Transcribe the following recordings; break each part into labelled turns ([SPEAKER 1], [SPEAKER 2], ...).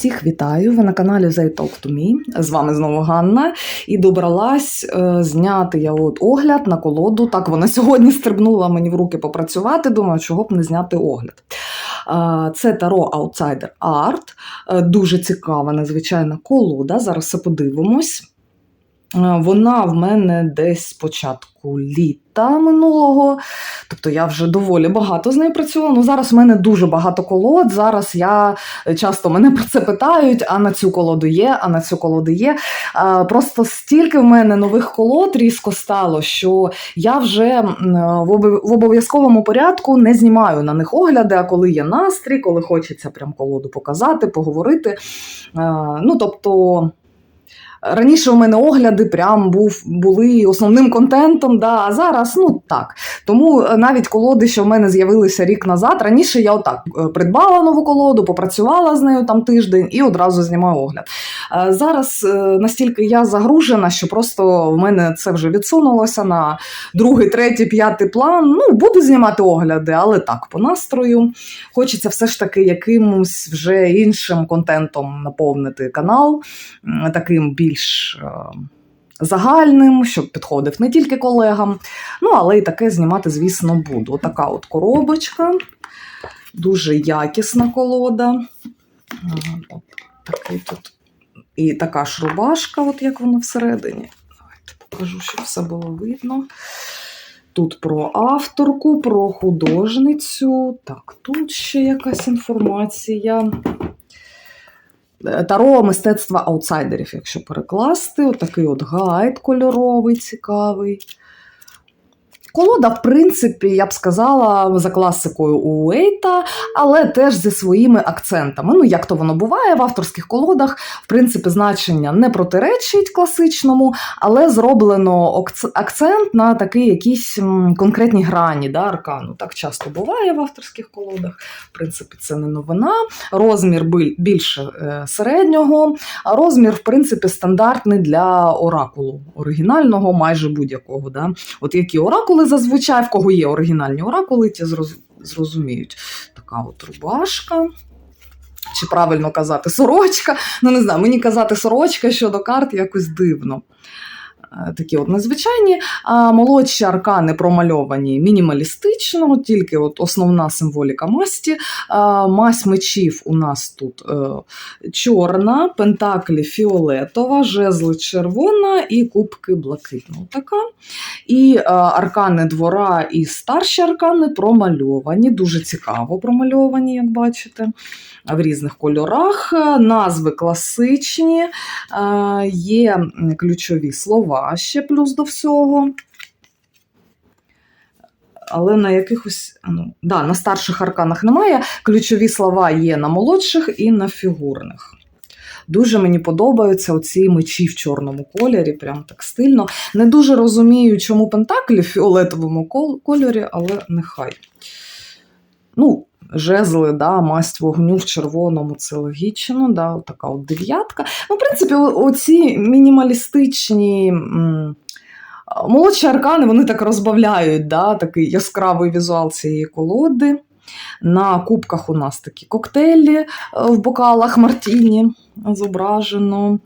[SPEAKER 1] Всіх вітаю! Ви на каналі They Talk to Me. З вами знову Ганна. І добралась е, зняти я от огляд на колоду. Так вона сьогодні стрибнула мені в руки попрацювати. Думаю, чого б не зняти огляд. Е, це Таро Outsider Art. Е, дуже цікава, надзвичайна колода. Зараз все подивимось. Е, Вона в мене десь з початку літа минулого. Тобто я вже доволі багато з нею працювала. Ну, зараз в мене дуже багато колод. Зараз я часто мене про це питають: а на цю колоду є, а на цю колоду є. Просто стільки в мене нових колод різко стало, що я вже в в обов'язковому порядку не знімаю на них огляди, а коли є настрій, коли хочеться прям колоду показати, поговорити. Ну, тобто. Раніше у мене огляди прям був, були основним контентом, да, а зараз ну так. Тому е, навіть колоди, що в мене з'явилися рік назад, раніше я отак е, придбала нову колоду, попрацювала з нею там тиждень і одразу знімаю огляд. Е, Зараз настільки я загружена, що просто в мене це вже відсунулося на другий, третій, п'ятий план. Ну, буду знімати огляди, але так, по настрою. Хочеться все ж таки якимось вже іншим контентом наповнити канал, таким більш е, загальним, щоб підходив не тільки колегам. Ну, але і таке знімати, звісно, буду. Отака от коробочка, дуже якісна колода. А, Такий тут. І така ж рубашка, от як воно всередині. Давайте покажу, щоб все було видно. Тут про авторку, про художницю. Так, тут ще якась інформація. Таро мистецтва аутсайдерів, якщо перекласти. Отакий от гайд кольоровий, цікавий. Колода, в принципі, я б сказала, за класикою у Уейта, але теж зі своїми акцентами. Ну, як то воно буває в авторських колодах, в принципі, значення не протиречить класичному, але зроблено акцент на такий якісь конкретні грані да, аркану. Так часто буває в авторських колодах. В принципі, це не новина. Розмір більше е, середнього, а розмір, в принципі, стандартний для оракулу оригінального, майже будь-якого. Да? От які оракули зазвичай, в кого є оригінальні оракули, ті зроз- зрозуміють. Така от рубашка. Чи правильно казати сорочка? Ну, не знаю, мені казати сорочка щодо карт якось дивно. Е, Такі от незвичайні. А молодші аркани промальовані мінімалістично, тільки от основна символіка масті. А, Мась мечів у нас тут е, чорна, пентаклі фіолетова, жезли червона і кубки блакитна. Така. І е, аркани двора і старші аркани промальовані, дуже цікаво промальовані, як бачите, в різних кольорах. Назви класичні, е, є ключові слова ще плюс до всього. Але на якихось ну, да, на старших арканах немає. Ключові слова є на молодших і на фігурних. Дуже мені подобаються оці мечі в чорному кольорі, прям так стильно. Не дуже розумію, чому пентаклі в фіолетовому кольорі, але нехай. Ну, жезли, да, масть вогню в червоному, це логічно, да, така от дев'ятка. Ну, в принципі, оці мінімалістичні. Молодші аркани вони так розбавляють да, такий яскравий візуал цієї колоди. На кубках у нас такі коктейлі е, в бокалах Мартіні зображено.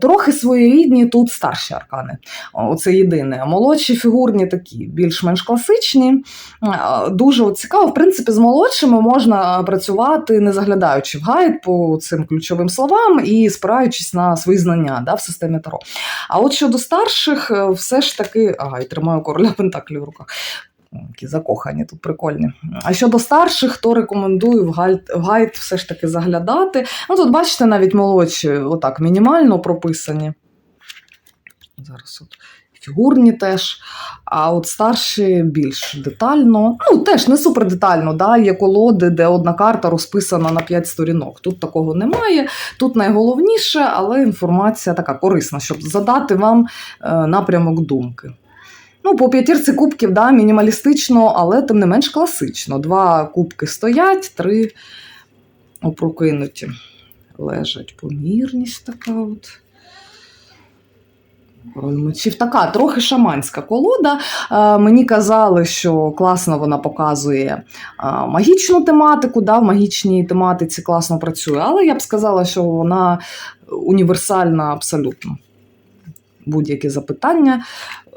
[SPEAKER 1] Трохи своєрідні тут старші аркани. Оце єдине. Молодші фігурні такі, більш-менш класичні. Е, Дуже цікаво. В принципі, з молодшими можна працювати, не заглядаючи в гайд по цим ключовим словам і спираючись на свої знання да, в системі Таро. А от щодо старших, е, все ж таки, ага, і тримаю короля Пентаклів в руках. Які закохані тут прикольні. А щодо старших, то рекомендую в гайд, в гайд все ж таки заглядати. Ну тут, бачите, навіть молодші, отак, мінімально прописані. Зараз от фігурні теж. А от старші більш детально. Ну, теж не супер детально. Да? Є колоди, де одна карта розписана на 5 сторінок. Тут такого немає. Тут найголовніше, але інформація така корисна, щоб задати вам е, напрямок думки. Ну, по п'ятірці кубків, да, мінімалістично, але тим не менш класично. Два кубки стоять, три опрокинуті. Лежать помірність така от. Мечів така трохи шаманська колода. Е, Мені казали, що класно вона показує е, магічну тематику, да, в магічній тематиці класно працює, але я б сказала, що вона універсальна абсолютно. Будь-які запитання.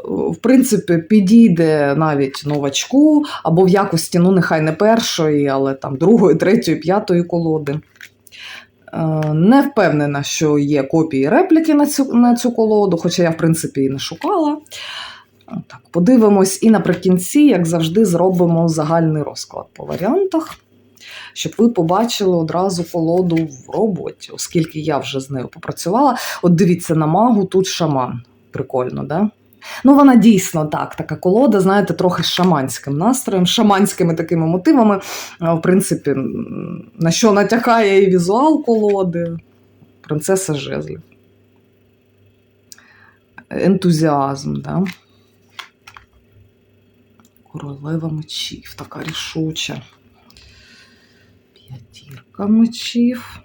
[SPEAKER 1] В принципі, підійде навіть новачку, або в якості, ну, нехай не першої, але там другої, третьої, п'ятої колоди. Е, Не впевнена, що є копії репліки на цю, на цю колоду, хоча я, в принципі, і не шукала. Так, подивимось, і наприкінці, як завжди, зробимо загальний розклад по варіантах, щоб ви побачили одразу колоду в роботі, оскільки я вже з нею попрацювала. От дивіться, на магу тут шаман. Прикольно, да? Ну, вона дійсно так, така колода, знаєте, трохи з шаманським настроєм, шаманськими такими мотивами. В принципі, на що натякає і візуал колоди. Принцеса жезлів. Ентузіазм, да? Королева мечів, така рішуча. П'ятірка мечів.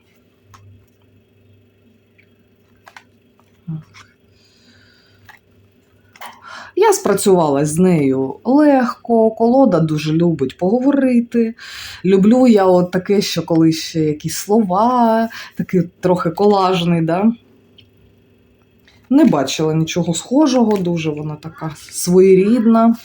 [SPEAKER 1] Я спрацювала з нею легко, колода дуже любить поговорити. Люблю я от таке, що коли ще якісь слова, такий трохи колажний, да? Не бачила нічого схожого, дуже вона така своєрідна.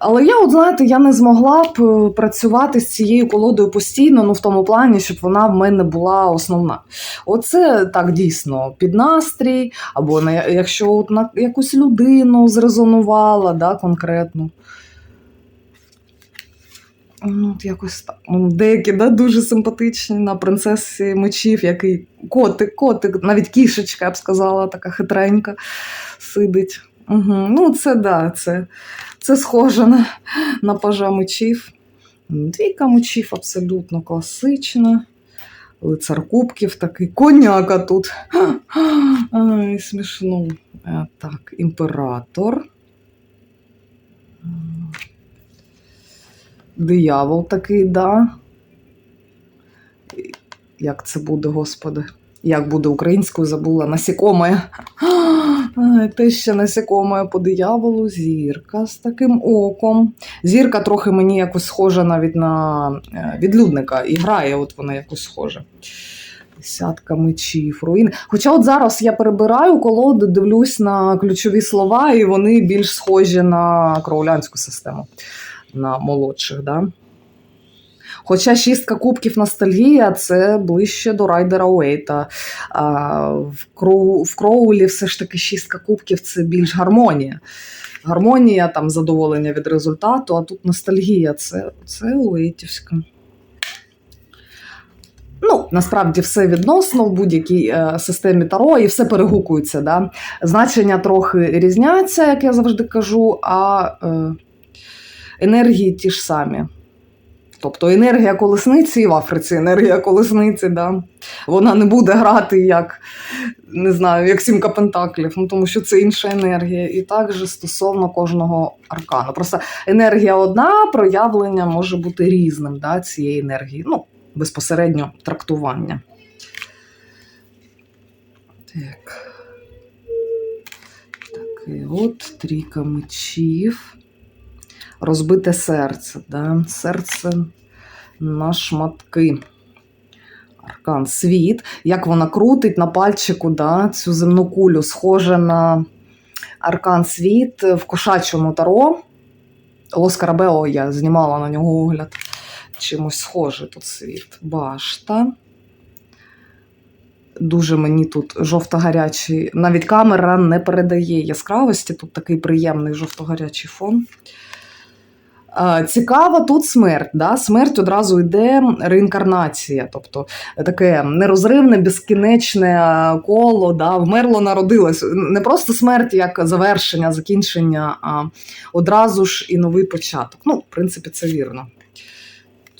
[SPEAKER 1] Але я, от знаєте, я не змогла б е, працювати з цією колодою постійно, ну в тому плані, щоб вона в мене була основна. Оце так дійсно під настрій, або на, якщо от на якусь людину зрезонувала, да, конкретно. Ну, от якось. Ну, Деякі да, дуже симпатичні на принцесі мечів, який котик, котик, навіть кішечка, я б сказала, така хитренька сидить. Угу. Ну, це да, це, це схоже на, на пажа мечів. Двійка мечів абсолютно класична. Лицар кубків такий коняка тут. Ай, смішно. Е, Так, імператор. Диявол такий, да. Як це буде, господи? Як буде українською, забула насікоме. Ай, Те ще насікоме по дияволу, зірка з таким оком. Зірка трохи мені якось схожа навіть на е, відлюдника. І грає, от вона якось схожа. Десятка мечів, руїни. Хоча от зараз я перебираю колоду, дивлюсь на ключові слова, і вони більш схожі на кроулянську систему, на молодших. Да? Хоча шістка кубків ностальгія це ближче до Райдера Уейта. А в, Кроу, в Кроулі все ж таки шістка кубків це більш гармонія. Гармонія, там задоволення від результату, а тут ностальгія це, це Уейтівська. Ну, насправді все відносно в будь-якій е, системі Таро, і все перегукується. Да? Значення трохи різняться, як я завжди кажу, а е, енергії ті ж самі. Тобто енергія колесниці і в Африці енергія колесниці, да. вона не буде грати як не знаю, як сімка пентаклів, ну тому що це інша енергія. І також стосовно кожного аркану. Просто енергія одна, проявлення може бути різним да, цієї енергії. Ну, безпосередньо трактування. Так. Такий от трійка мечів. Розбите серце, да? серце на шматки. Аркан світ. Як вона крутить на пальчику да? цю земну кулю, схоже на аркан світ в кошачому таро. Лос Карабео я знімала на нього огляд. Чимось схожий тут світ. Башта. Дуже мені тут жовто-гарячий. Навіть камера не передає яскравості. Тут такий приємний жовто-гарячий фон. Цікава тут смерть. Да? Смерть одразу йде реінкарнація, тобто таке нерозривне, безкінечне коло, да? вмерло, народилось. Не просто смерть як завершення, закінчення, а одразу ж і новий початок. Ну, в принципі, це вірно.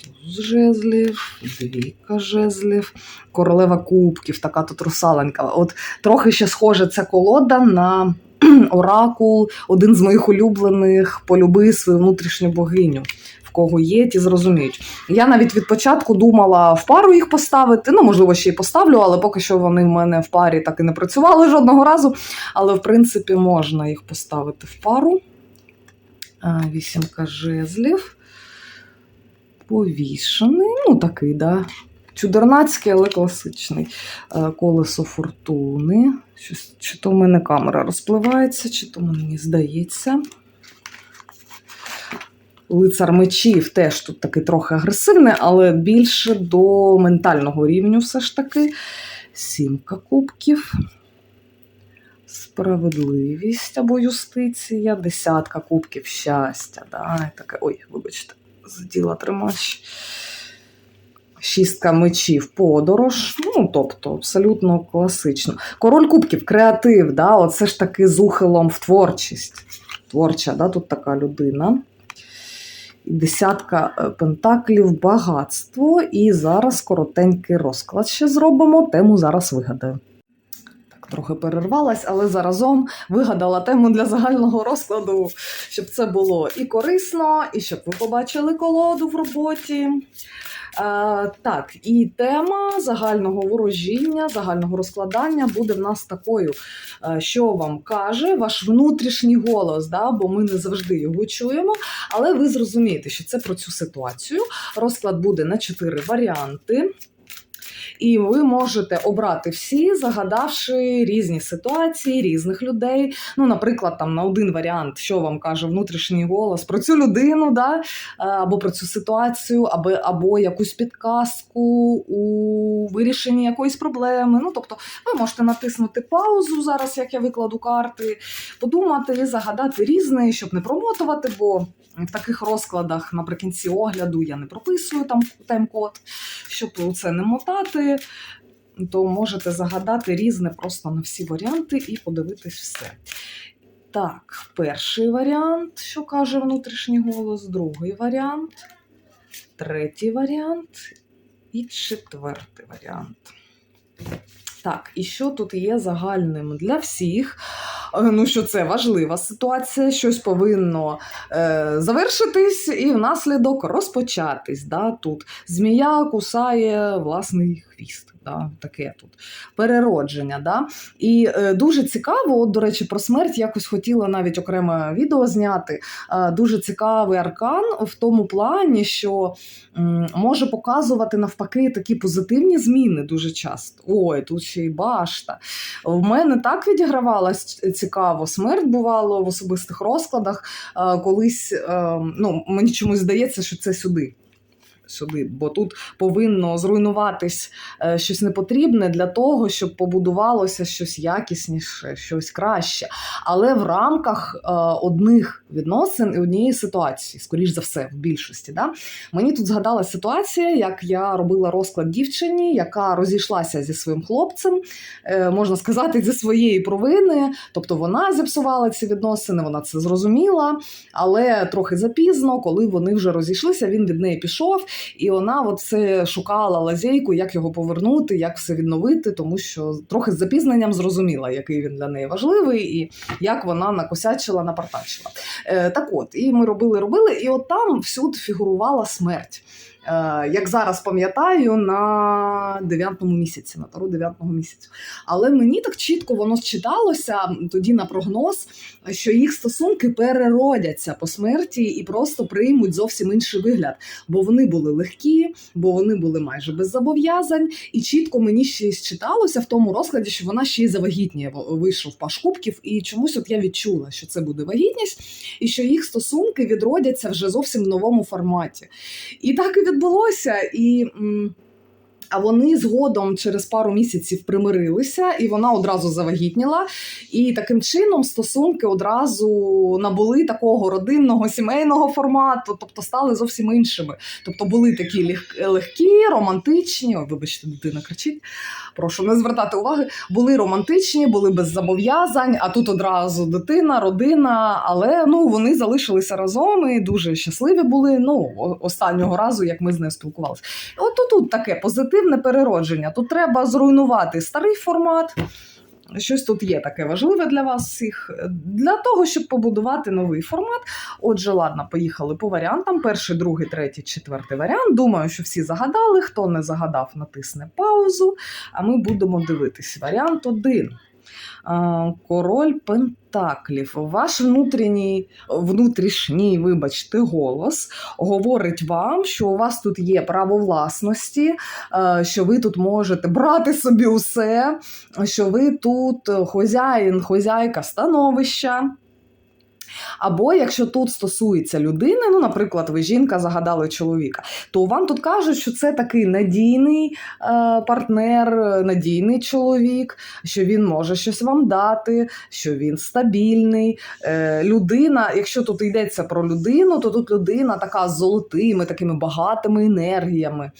[SPEAKER 1] Туз жезлів, двійка жезлів, королева кубків, така тут русаленька. От трохи ще схожа ця колода на Оракул, один з моїх улюблених, полюби свою внутрішню богиню в кого є, ті зрозуміють. Я навіть від початку думала в пару їх поставити. Ну, можливо, ще й поставлю, але поки що вони в мене в парі так і не працювали жодного разу. Але в принципі можна їх поставити в пару. Вісімка жезлів. Повішений. Ну, такий, да. Чудернацький, але класичний. Е, Колесо фортуни. Чи то в мене камера розпливається, чи то мені здається. Лицар мечів теж тут такий трохи агресивний, але більше до ментального рівню все ж таки. Сімка кубків. Справедливість або юстиція, десятка кубків щастя. Да? Таке, ой, вибачте, заділа тримач. Шістка мечів, подорож. Ну, тобто, абсолютно класично. Король кубків, креатив, да? оце ж таки з ухилом в творчість. Творча, да? тут така людина. І десятка е, пентаклів, багатство. І зараз коротенький розклад ще зробимо. Тему зараз вигадаю. Так, трохи перервалась, але заразом вигадала тему для загального розкладу, щоб це було і корисно, і щоб ви побачили колоду в роботі. Е, так, і тема загального ворожіння, загального розкладання буде в нас такою, е, що вам каже ваш внутрішній голос, да, бо ми не завжди його чуємо. Але ви зрозумієте, що це про цю ситуацію. Розклад буде на чотири варіанти. І ви можете обрати всі, загадавши різні ситуації, різних людей. Ну, наприклад, там на один варіант, що вам каже внутрішній голос про цю людину, да? е, або про цю ситуацію, або, або якусь підказку у вирішенні якоїсь проблеми. Ну, тобто, ви можете натиснути паузу зараз, як я викладу карти, подумати, загадати різне, щоб не промотувати, бо в таких розкладах наприкінці огляду я не прописую там тайм-код, щоб це не мотати, то можете загадати різне просто на всі варіанти і подивитись все. Так, перший варіант, що каже внутрішній голос, другий варіант, третій варіант і четвертий варіант. Так, і що тут є загальним для всіх? Е, Ну, що це важлива ситуація, щось повинно е, завершитись і внаслідок розпочатись. Да? Тут змія кусає власний хвіст. Да? Таке тут переродження. Да? І е, дуже цікаво, от, до речі, про смерть якось хотіла навіть окреме відео зняти. Е, дуже цікавий аркан в тому плані, що м, може показувати навпаки такі позитивні зміни дуже часто. Ой, тут ще й башта. В мене так відігравалась цікаво. Смерть бувало в особистих розкладах. Е, Колись е, ну, мені чомусь здається, що це сюди. Сюди, бо тут повинно зруйнуватись е, щось непотрібне для того, щоб побудувалося щось якісніше, щось краще. Але в рамках е, одних відносин і однієї ситуації, скоріш за все, в більшості. Да? Мені тут згадала ситуація, як я робила розклад дівчині, яка розійшлася зі своїм хлопцем, е, можна сказати, зі своєї провини. Тобто вона зіпсувала ці відносини, вона це зрозуміла, але трохи запізно, коли вони вже розійшлися, він від неї пішов, і вона от це шукала лазейку, як його повернути, як все відновити, тому що трохи з запізненням зрозуміла, який він для неї важливий, і як вона накосячила, напартачила. Е, так от, і ми робили, робили, і от там всюди фігурувала смерть. Е, як зараз пам'ятаю, на дев'ятому місяці, на тару дев'ятого місяця. Але мені так чітко воно считалося тоді на прогноз, що їх стосунки переродяться по смерті і просто приймуть зовсім інший вигляд. Бо вони були легкі, бо вони були майже без зобов'язань. І чітко мені ще й считалося в тому розкладі, що вона ще й завагітніє. Вийшов паш кубків, і чомусь от я відчула, що це буде вагітність, і що їх стосунки відродяться вже зовсім в новому форматі. І так і відбулося. І. м, А вони згодом через пару місяців примирилися, і вона одразу завагітніла. І таким чином стосунки одразу набули такого родинного сімейного формату, тобто стали зовсім іншими. Тобто були такі легкі, романтичні. Ой, вибачте, дитина кричить. Прошу не звертати уваги. Були романтичні, були без зобов'язань. А тут одразу дитина, родина. Але ну вони залишилися разом і дуже щасливі були. Ну останнього разу, як ми з нею спілкувалися. От тут таке позитивне переродження. Тут треба зруйнувати старий формат. щось тут є таке важливе для вас всіх, для того, щоб побудувати новий формат. Отже, ладно, поїхали по варіантам. Перший, другий, третій, четвертий варіант. Думаю, що всі загадали. Хто не загадав, натисне паузу. А ми будемо дивитись. Варіант один. Король Пентаклів. Ваш внутрішній, внутрішній, вибачте, голос говорить вам, що у вас тут є право власності, е, що ви тут можете брати собі усе, що ви тут хозяїн, хозяйка становища. Або якщо тут стосується людини, ну, наприклад, ви жінка загадали чоловіка, то вам тут кажуть, що це такий надійний е, партнер, надійний чоловік, що він може щось вам дати, що він стабільний. Е, людина, якщо тут йдеться про людину, то тут людина така з золотими, такими багатими енергіями,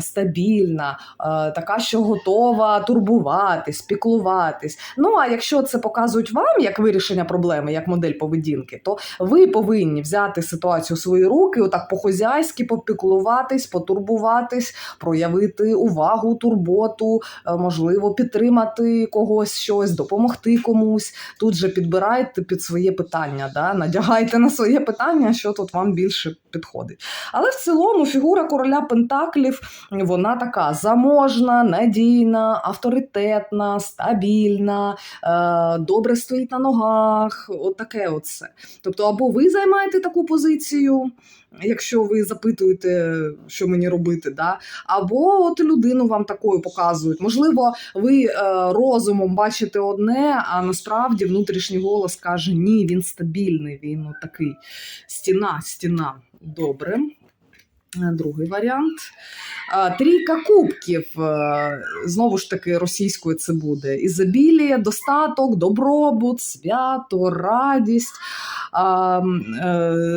[SPEAKER 1] стабільна, е, така, що готова турбуватись, піклуватись. Ну а якщо це показують вам як вирішення проблеми, як модель поведінки, то ви повинні взяти ситуацію в свої руки, отак по-хозяйськи попіклуватись, потурбуватись, проявити увагу, турботу, е, можливо, підтримати когось щось, допомогти комусь. Тут же підбирайте під своє питання, да? надягайте на своє питання, що тут вам більше підходить. Але в цілому фігура короля Пентаклів вона така заможна, надійна, авторитетна, стабільна, е, добре стоїть на ногах. От таке оце. Тобто, або ви займаєте таку позицію, якщо ви запитуєте, що мені робити, да? або от людину вам такою показують. Можливо, ви е, розумом бачите одне, а насправді внутрішній голос каже: ні, він стабільний, він такий стіна, стіна. Добре. Е, Другий варіант. Е, Трійка кубків. Е, Знову ж таки, російською це буде. Ізобілія, достаток, добробут, свято, радість.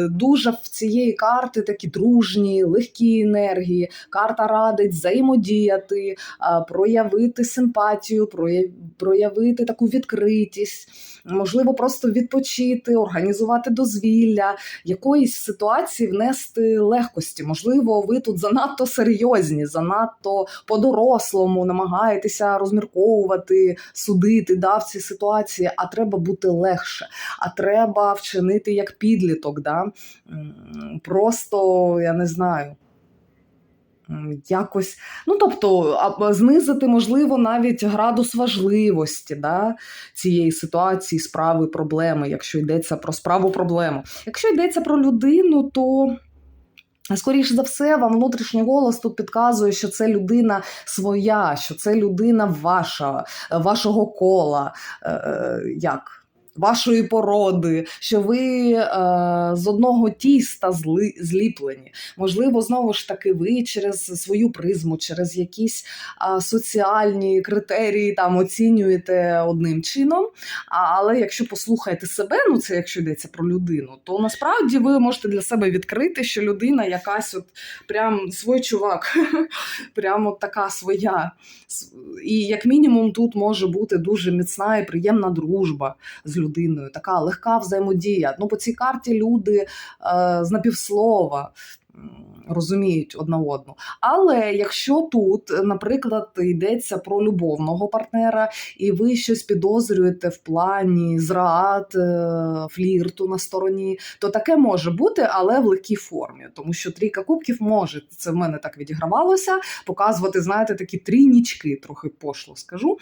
[SPEAKER 1] Дуже в цієї карти такі дружні, легкі енергії. Карта радить взаємодіяти, проявити симпатію, проявити таку відкритість, можливо, просто відпочити, організувати дозвілля, якоїсь ситуації внести легкості. Можливо, ви тут занадто серйозні, занадто по-дорослому намагаєтеся розмірковувати, судити да, в цій ситуації, а треба бути легше, а треба вчинити як підліток. Да? Просто я не знаю. Якось, ну тобто, знизити, можливо, навіть градус важливості да, цієї ситуації, справи, проблеми, якщо йдеться про справу проблему. Якщо йдеться про людину, то скоріш за все, вам внутрішній голос тут підказує, що це людина своя, що це людина ваша, вашого кола. е, е, Як? Вашої породи, що ви е, з одного тіста зли, зліплені. Можливо, знову ж таки, ви через свою призму, через якісь е, соціальні критерії там оцінюєте одним чином. А, але якщо послухаєте себе, ну це якщо йдеться про людину, то насправді ви можете для себе відкрити, що людина якась от прям свой чувак, прямо така своя. І як мінімум тут може бути дуже міцна і приємна дружба з людиною, така легка взаємодія. Ну, по цій карті люди е, з напівслова. Розуміють одна одну. Але якщо тут, наприклад, йдеться про любовного партнера, і ви щось підозрюєте в плані зрад, е, флірту на стороні, то таке може бути, але в легкій формі. Тому що трійка кубків може, це в мене так відігравалося, показувати, знаєте, такі трійнічки, трохи пошло скажу.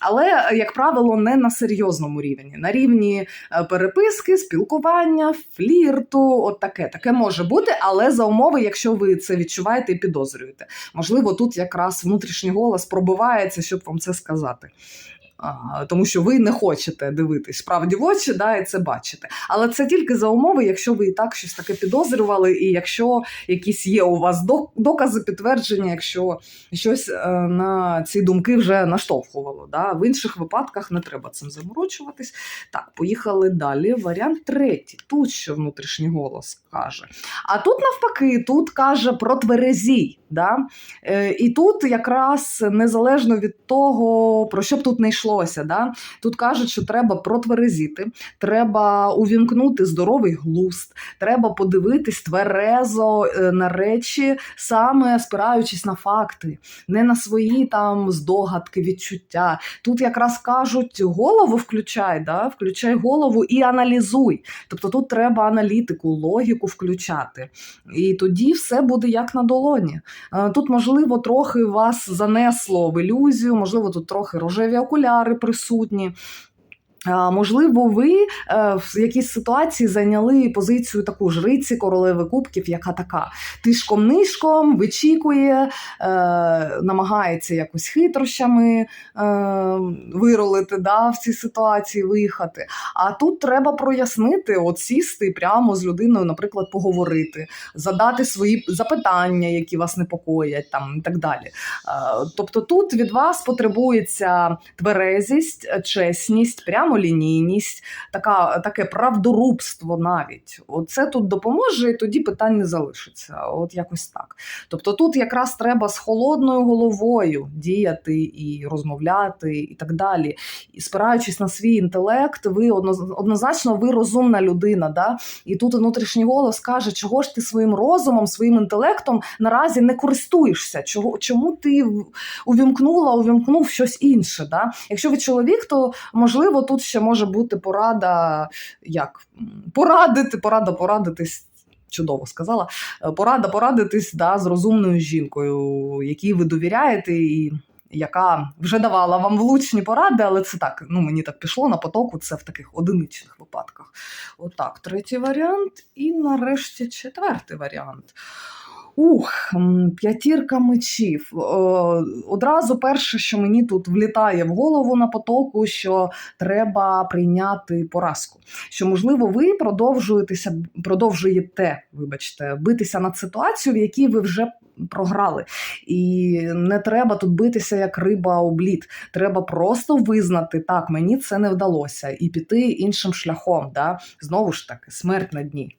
[SPEAKER 1] Але, як правило, не на серйозному рівні. На рівні е, переписки, спілкування, флірту, от таке. Таке може бути, але за умови, якщо ви це відчуваєте і підозрюєте. Можливо, тут якраз внутрішній голос пробивається, щоб вам це сказати. Тому що ви не хочете дивитись справді в очі, да, і це бачите. Але це тільки за умови, якщо ви і так щось таке підозрювали, і якщо якісь є у вас докази, підтвердження, якщо щось е, на ці думки вже наштовхувало. Да. В інших випадках не треба цим заморочуватись. Так, поїхали далі. Варіант третій. Тут що внутрішній голос каже. А тут навпаки, тут каже про тверезій. Да? Е, і тут якраз незалежно від того, про що б тут не йшло прийшлося. Да? Тут кажуть, що треба протверезіти, треба увімкнути здоровий глузд, треба подивитись тверезо е, на речі, саме спираючись на факти, не на свої там здогадки, відчуття. Тут якраз кажуть, голову включай, да? включай голову і аналізуй. Тобто тут треба аналітику, логіку включати. І тоді все буде як на долоні. Е, Тут, можливо, трохи вас занесло в ілюзію, можливо, тут трохи рожеві окуляри присутні. Можливо, ви е, в якійсь ситуації зайняли позицію таку жриці королеви кубків, яка така тишком нишком вичікує, е, намагається якось хитрощами е, виролити да, в цій ситуації, виїхати. А тут треба прояснити, от сісти прямо з людиною, наприклад, поговорити, задати свої запитання, які вас непокоять, там і так далі. Тобто тут від вас потребується тверезість, чесність, прямолінійність, така, таке правдорубство навіть. Оце тут допоможе, і тоді питань не залишиться. От якось так. Тобто тут якраз треба з холодною головою діяти і розмовляти, і так далі. І спираючись на свій інтелект, ви однозначно ви розумна людина. Да? І тут внутрішній голос каже, чого ж ти своїм розумом, своїм інтелектом наразі не користуєшся? Чого, чому ти увімкнула, увімкнув щось інше? Да? Якщо ви чоловік, то можливо тут ще може бути порада, як порадити, порада порадитись. Чудово сказала. Е, Порада порадитись да, з розумною жінкою, якій ви довіряєте, і яка вже давала вам влучні поради, але це так, ну мені так пішло на потоку, це в таких одиничних випадках. Отак, третій варіант, і нарешті четвертий варіант. Ух, п'ятірка мечів. Е, Одразу перше, що мені тут влітає в голову на потоку, що треба прийняти поразку. Що, можливо, ви продовжуєтеся, продовжуєте, вибачте, битися над ситуацією, в якій ви вже програли. І не треба тут битися як риба об лід. Треба просто визнати, так, мені це не вдалося, і піти іншим шляхом. Да? Знову ж таки, смерть на дні.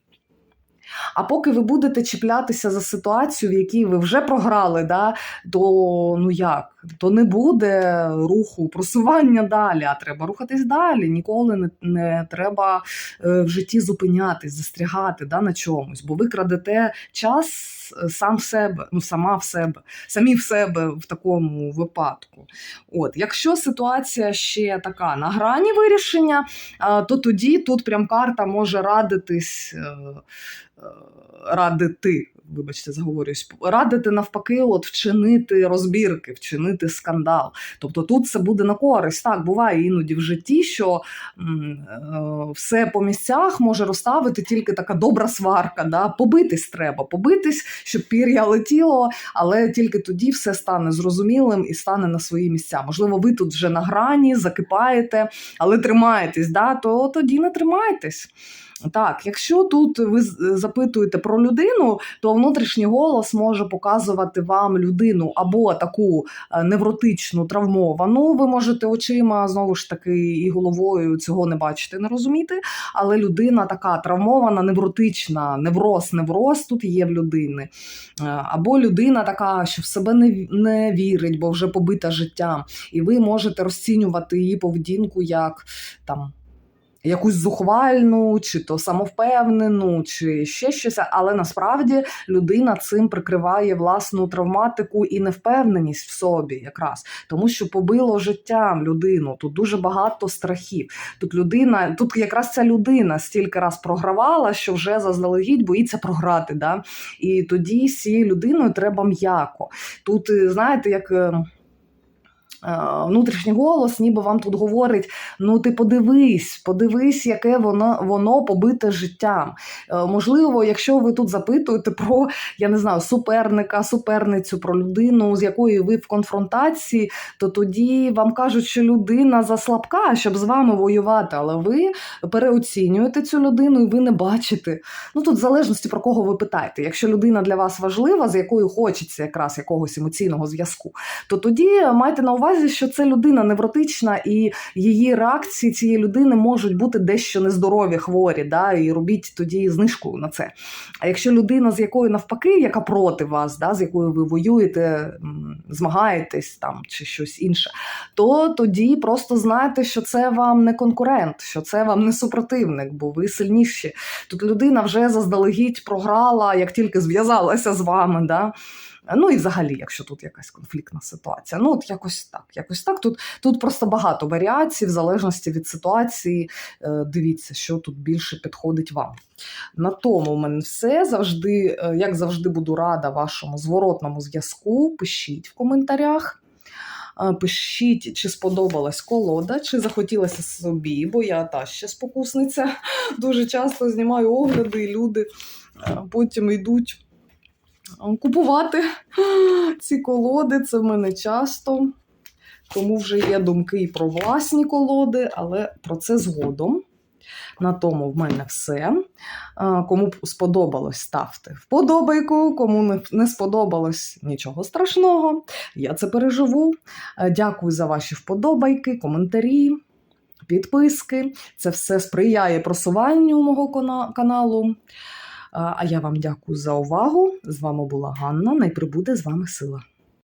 [SPEAKER 1] А поки ви будете чіплятися за ситуацію, в якій ви вже програли, да, то ну як? То не буде руху, просування далі, а треба рухатись далі. Ніколи не, не треба е, в житті зупинятись, застрягати да, на чомусь, бо ви крадете час е, сам в себе, ну сама в себе, самі в себе в такому випадку. От, якщо ситуація ще така на грані вирішення, то тоді тут прям карта може радитись. е, Радити, вибачте, заговорюсь, радити навпаки, от вчинити розбірки, вчинити скандал. Тобто тут це буде на користь. Так, буває іноді в житті, що е, все по місцях може розставити тільки така добра сварка. Да? Побитись треба, побитись, щоб пір'я летіло, але тільки тоді все стане зрозумілим і стане на свої місця. Можливо, ви тут вже на грані, закипаєте, але тримаєтесь, да? то тоді не тримайтесь. Так, якщо тут ви запитуєте про людину, то внутрішній голос може показувати вам людину або таку е, невротичну, травмовану. Ви можете очима знову ж таки і головою цього не бачити, не розуміти. Але людина така травмована, невротична, невроз, невроз тут є в людини. Е, Або людина така, що в себе не вірить, бо вже побита життям. І ви можете розцінювати її поведінку як там якусь зухвальну, чи то самовпевнену, чи ще щось, але насправді людина цим прикриває власну травматику і невпевненість в собі, якраз тому, що побило життям людину. Тут дуже багато страхів. Тут людина, тут якраз ця людина стільки раз програвала, що вже заздалегідь боїться програти. Да? І тоді з цією людиною треба м'яко. Тут, е, знаєте, як. Е, Внутрішній голос, ніби вам тут говорить: ну ти подивись, подивись, яке воно воно побите життям. Е, Можливо, якщо ви тут запитуєте про я не знаю, суперника, суперницю, про людину, з якою ви в конфронтації, то тоді вам кажуть, що людина заслабка, щоб з вами воювати, але ви переоцінюєте цю людину і ви не бачите. Ну тут в залежності про кого ви питаєте. Якщо людина для вас важлива, з якою хочеться якраз якогось емоційного зв'язку, то тоді майте на увазі. Увазі, що це людина невротична, і її реакції цієї людини можуть бути дещо нездорові, хворі. Да? І робіть тоді знижку на це. А якщо людина, з якою навпаки, яка проти вас, да, з якою ви воюєте, змагаєтесь там чи щось інше, то тоді просто знайте, що це вам не конкурент, що це вам не супротивник, бо ви сильніші. Тут людина вже заздалегідь програла, як тільки зв'язалася з вами. Да? Ну і взагалі, якщо тут якась конфліктна ситуація. Ну, от якось так. Якось так. Тут, тут просто багато варіацій, в залежності від ситуації. Е, Дивіться, що тут більше підходить вам. На тому в мене все. Завжди, е, як завжди, буду рада вашому зворотному зв'язку. Пишіть в коментарях. Е, Пишіть, чи сподобалась колода, чи захотілося собі, бо я та ще спокусниця. Дуже часто знімаю огляди, і люди потім йдуть купувати ці колоди. Це в мене часто. Тому вже є думки і про власні колоди, але про це згодом. На тому в мене все. Кому сподобалось, ставте вподобайку. Кому не- сподобалось, нічого страшного. Я це переживу. Дякую за ваші вподобайки, коментарі, підписки. Це все сприяє просуванню мого каналу. А я вам дякую за увагу. З вами була Ганна. Найприбуде з вами сила.